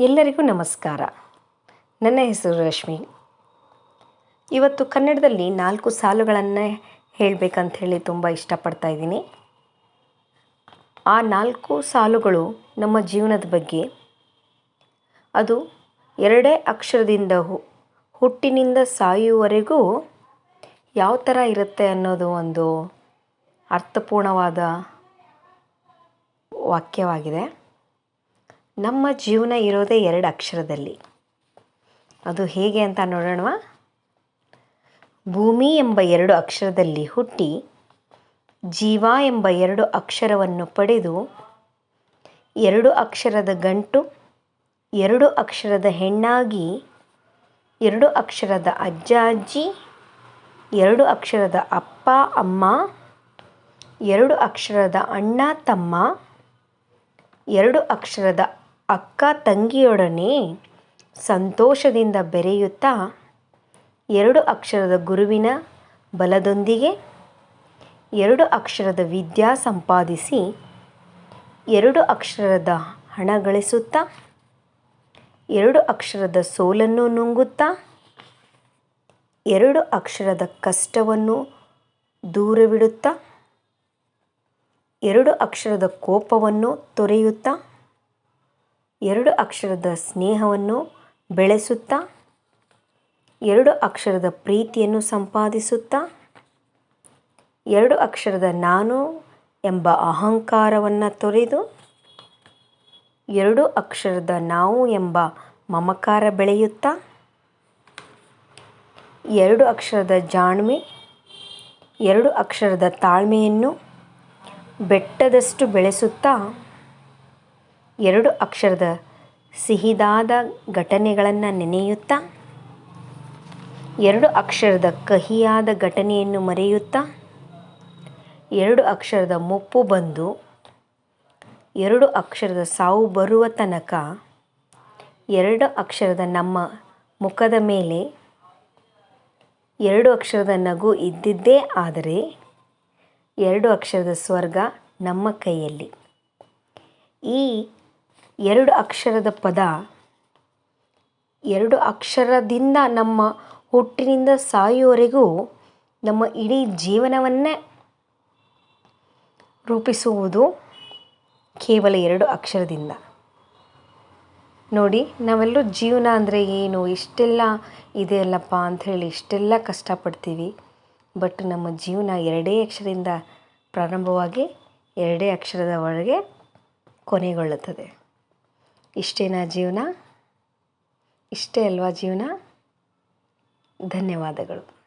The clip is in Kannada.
ಎಲ್ಲರಿಗೂ ನಮಸ್ಕಾರ. ನನ್ನ ಹೆಸರು ರಶ್ಮಿ. ಇವತ್ತು ಕನ್ನಡದಲ್ಲಿ ನಾಲ್ಕು ಸಾಲುಗಳನ್ನು ಹೇಳಬೇಕಂತ ಹೇಳಿ ತುಂಬ ಇಷ್ಟಪಡ್ತಾ ಇದ್ದೀನಿ. ಆ ನಾಲ್ಕು ಸಾಲುಗಳು ನಮ್ಮ ಜೀವನದ ಬಗ್ಗೆ. ಅದು ಎರಡೇ ಅಕ್ಷರದಿಂದ ಹುಟ್ಟಿನಿಂದ ಸಾಯುವವರೆಗೂ ಯಾವ ಥರ ಇರುತ್ತೆ ಅನ್ನೋದು ಒಂದು ಅರ್ಥಪೂರ್ಣವಾದ ವಾಕ್ಯವಾಗಿದೆ. ನಮ್ಮ ಜೀವನ ಇರೋದೇ ಎರಡು ಅಕ್ಷರದಲ್ಲಿ. ಅದು ಹೇಗೆ ಅಂತ ನೋಡೋಣವಾ. ಭೂಮಿ ಎಂಬ ಎರಡು ಅಕ್ಷರದಲ್ಲಿ ಹುಟ್ಟಿ ಜೀವ ಎಂಬ ಎರಡು ಅಕ್ಷರವನ್ನು ಪಡೆದು ಎರಡು ಅಕ್ಷರದ ಗಂಟು, ಎರಡು ಅಕ್ಷರದ ಹೆಣ್ಣಾಗಿ, ಎರಡು ಅಕ್ಷರದ ಅಜ್ಜ ಅಜ್ಜಿ ಎರಡು ಅಕ್ಷರದ ಅಪ್ಪ, ಅಮ್ಮ, ಎರಡು ಅಕ್ಷರದ ಅಣ್ಣ, ತಮ್ಮ, ಎರಡು ಅಕ್ಷರದ ಅಕ್ಕ ತಂಗಿಯೊಡನೆ ಸಂತೋಷದಿಂದ ಬೆರೆಯುತ್ತಾ ಎರಡು ಅಕ್ಷರದ ಗುರುವಿನ ಬಲದೊಂದಿಗೆ ಎರಡು ಅಕ್ಷರದ ವಿದ್ಯಾ ಸಂಪಾದಿಸಿ ಎರಡು ಅಕ್ಷರದ ಹಣ ಗಳಿಸುತ್ತಾ ಎರಡು ಅಕ್ಷರದ ಸೋಲನ್ನು ನುಂಗುತ್ತಾ ಎರಡು ಅಕ್ಷರದ ಕಷ್ಟವನ್ನು ದೂರವಿಡುತ್ತಾ ಎರಡು ಅಕ್ಷರದ ಕೋಪವನ್ನು ತೊರೆಯುತ್ತಾ ಎರಡು ಅಕ್ಷರದ ಸ್ನೇಹವನ್ನು ಬೆಳೆಸುತ್ತಾ, ಎರಡು ಅಕ್ಷರದ ಪ್ರೀತಿಯನ್ನು ಸಂಪಾದಿಸುತ್ತಾ, ಎರಡು ಅಕ್ಷರದ ನಾನು ಎಂಬ ಅಹಂಕಾರವನ್ನು ತೊರೆದು, ಎರಡು ಅಕ್ಷರದ ನಾವು ಎಂಬ ಮಮಕಾರ ಬೆಳೆಯುತ್ತಾ, ಎರಡು ಅಕ್ಷರದ ಜಾಣ್ಮೆ, ಎರಡು ಅಕ್ಷರದ ತಾಳ್ಮೆಯನ್ನು ಬೆಟ್ಟದಷ್ಟು ಬೆಳೆಸುತ್ತಾ ಎರಡು ಅಕ್ಷರದ ಸಿಹಿದಾದ ಘಟನೆಗಳನ್ನು ನೆನೆಯುತ್ತಾ? ಎರಡು ಅಕ್ಷರದ ಕಹಿಯಾದ ಘಟನೆಯನ್ನು ಮರೆಯುತ್ತಾ? ಎರಡು ಅಕ್ಷರದ ಮುಪ್ಪು ಬಂದು, ಎರಡು ಅಕ್ಷರದ ಸಾವು ಬರುವ ತನಕ, ಎರಡು ಅಕ್ಷರದ ನಮ್ಮ ಮುಖದ ಮೇಲೆ, ಎರಡು ಅಕ್ಷರದ ನಗು ಇದ್ದಿದ್ದೇ ಆದರೆ, ಎರಡು ಅಕ್ಷರದ ಸ್ವರ್ಗ ನಮ್ಮ ಕೈಯಲ್ಲಿ. ಈ ಎರಡು ಅಕ್ಷರದ ಪದ, ಎರಡು ಅಕ್ಷರದಿಂದ ನಮ್ಮ ಹುಟ್ಟಿನಿಂದ ಸಾಯುವವರೆಗೂ ನಮ್ಮ ಇಡೀ ಜೀವನವನ್ನೇ ರೂಪಿಸುವುದು ಕೇವಲ ಎರಡು ಅಕ್ಷರದಿಂದ. ನೋಡಿ, ನಾವೆಲ್ಲರೂ ಜೀವನ ಅಂದರೆ ಏನು, ಇಷ್ಟೆಲ್ಲ ಇದೆಯಲ್ಲಪ್ಪ ಅಂಥೇಳಿ ಇಷ್ಟೆಲ್ಲ ಕಷ್ಟಪಡ್ತೀವಿ. ಬಟ್ ನಮ್ಮ ಜೀವನ ಎರಡೇ ಅಕ್ಷರದಿಂದ ಪ್ರಾರಂಭವಾಗಿ ಎರಡೇ ಅಕ್ಷರದವರೆಗೆ ಕೊನೆಗೊಳ್ಳುತ್ತದೆ. ಇಷ್ಟೇನಾ ಜೀವನ? ಇಷ್ಟೇ ಅಲ್ವಾ ಜೀವನ? ಧನ್ಯವಾದಗಳು.